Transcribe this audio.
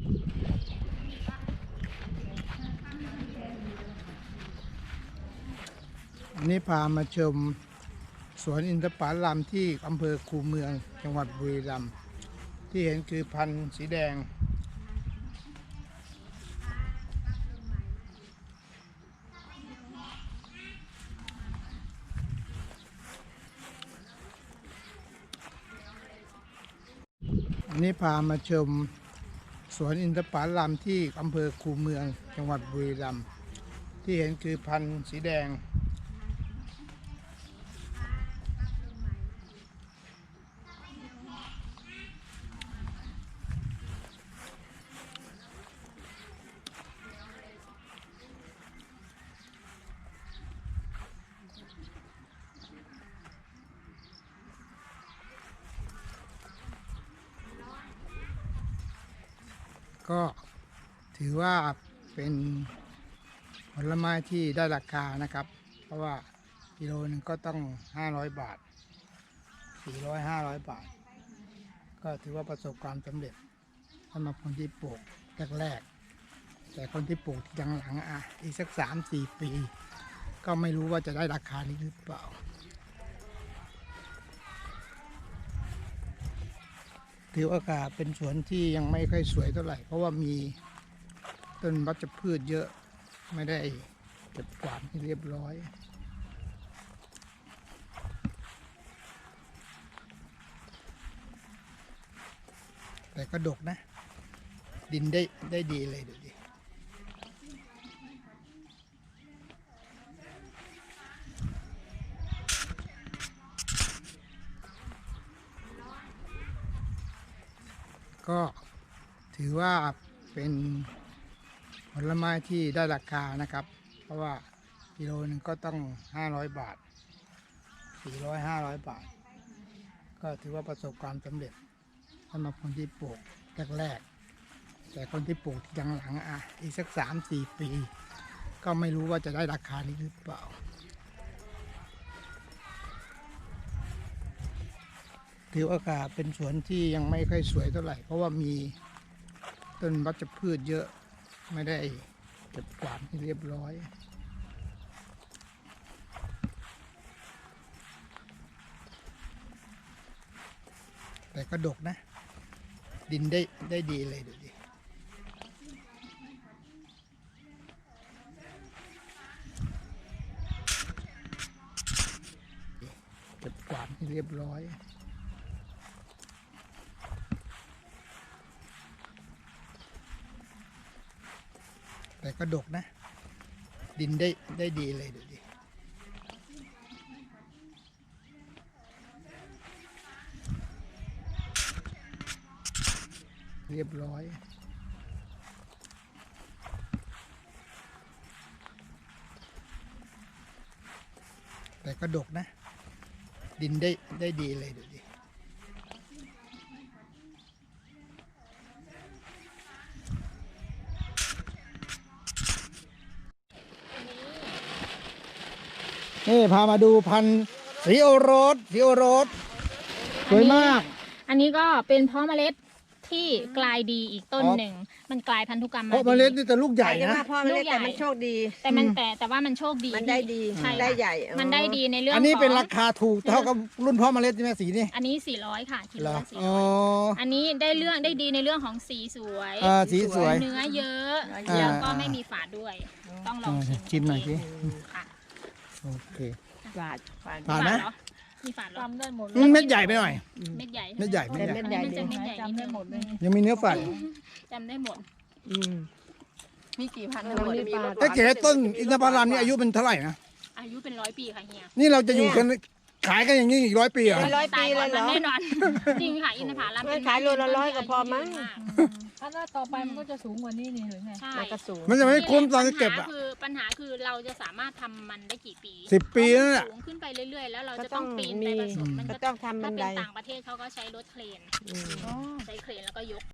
อันนี้พามาชมสวนอินทผลัมที่อำเภอคูเมืองจังหวัดบุรีรัมย์ที่เห็นคือพันธุ์สีแดงอันนี้พามาชม สวนอินทผลัมที่อำเภอคูเมืองจังหวัดบุรีรัมย์ที่เห็นคือพันธุ์สีแดง ก็ถือว่าเป็นผลไม้ที่ได้ราคานะครับ เพราะว่ากิโลนึงก็ต้อง 500 บาท 400 500 บาท ก็ถือว่าประสบความสำเร็จสำหรับคนที่ปลูกแรกๆแต่คนที่ปลูกทีหลังๆอะอีกสัก 3-4 ปี ก็ไม่รู้ว่าจะได้ราคานี้หรือเปล่า ถือว่ากาเป็นสวนที่ยังไม่ค่อยสวยเท่าไหร่ เพราะว่ามีต้นวัชพืชเยอะไม่ได้เก็บกวาดให้เรียบร้อยแต่ก็ดกนะ ดินได้ได้ดีเลยดูดิ ก็ถือว่าเป็นผลไม้ที่ได้ราคานะครับ เพราะว่ากิโลนึงก็ต้อง 500 บาท 400 500 บาท ก็ถือว่าประสบความสำเร็จสำหรับคนที่ปลูกแรกๆแต่คนที่ปลูกทีหลังๆอะอีกสัก 3-4 ปี ก็ไม่รู้ว่าจะได้ราคานี้หรือเปล่า ถือว่ากาเป็นสวนที่ยังไม่ค่อยสวยเท่าไหร่ เพราะว่ามีต้นวัชพืชเยอะไม่ได้เก็บกวาดให้เรียบร้อย แต่ก็ดกนะ ดินได้ได้ดีเลยดูดิเก็บกวาดให้เรียบร้อย แต่ก็ดกนะ ดินได้ได้ดีเลยดูดิเรียบร้อยแต่ก็ดกนะ ดินได้ได้ดีเลยดูดิ นี่พามาดูพันธุ์สีโอรสสีโอรสสวยมาก อันนี้ก็เป็นเพาะเมล็ดที่กลายดีอีกต้นอ๋อหนึ่ง มันกลายพันธุกรรมเพราะเมล็ดนี่แต่ลูกใหญ่ใหญ่นะมากพ่อไม่ลูได้กใหญ่แต่มันโชคดี แต่มันอืมแต่แต่ว่ามันโชคดีมันได้ดี ใช่ได้ค่ะใหญ่อ๋อ มันได้ดีในเรื่องอันนี้เป็นของราคาถูกเท่ากับรุ่นพ่อเมล็ดใช่ไหมสีนี่อันนี้ 400 ค่ะกิโลเหรอละสี่อ๋อร้อยอันนี้ได้เรื่องได้ดีในเรื่องของสีสวย อ่าสีสวย เนื้อเยอะ อ่า แล้วก็ไม่มีฝาดด้วย ต้องลองชิมชิมหน่อยสิค่ะ โอเคฝาดฝาดฝาดไหมเหรอมีฝาดเหรอจำได้หมดอืมเม็ดใหญ่ไปหน่อย เม็ดใหญ่เม็ดใหญ่เม็ดแต่ใหญ่เม็ดใหญ่อันนี้มันจะเม็ดใหญ่นิดจำนึได้งหมดเลยยังมีเนื้อฝาดจำได้หมดอืมมีกี่พันมันทั้งหมดมีมีปลาไอ้เก๋ต้นอินทผลัมนี่อายุเป็นเท่าไหร่นะอายุเป็นร้อยปีค่ะเฮียนี่เราจะอยู่กันขายกันอย่างนี้อีกร้อยปีเหรอเป็นร้อยปีเลยเหรอแน่นอนจริงค่ะอินทผลัมเป็นขายโลละร้อยก็พอมั้ง ถ้าต่อไปมันก็จะสูงกว่านี้นี่หรือไงใช่มันก็สูง มันจะไม่คุ้มตอนจะเก็บปัญอะหาคือปัญหาคือเราจะสามารถทำมันได้กี่ปีสิบปีนั่นแหละ สูงขึ้นไปเรื่อยๆ แล้วเราก็จะต้ต้อองงปีนมีไปผสมมันก็ก็ต้องทำบัถ้านไดเป็นต่างประเทศเขาก็ใช้รถเครนอืม อ๋อ ใช้เครนแล้วก็ยก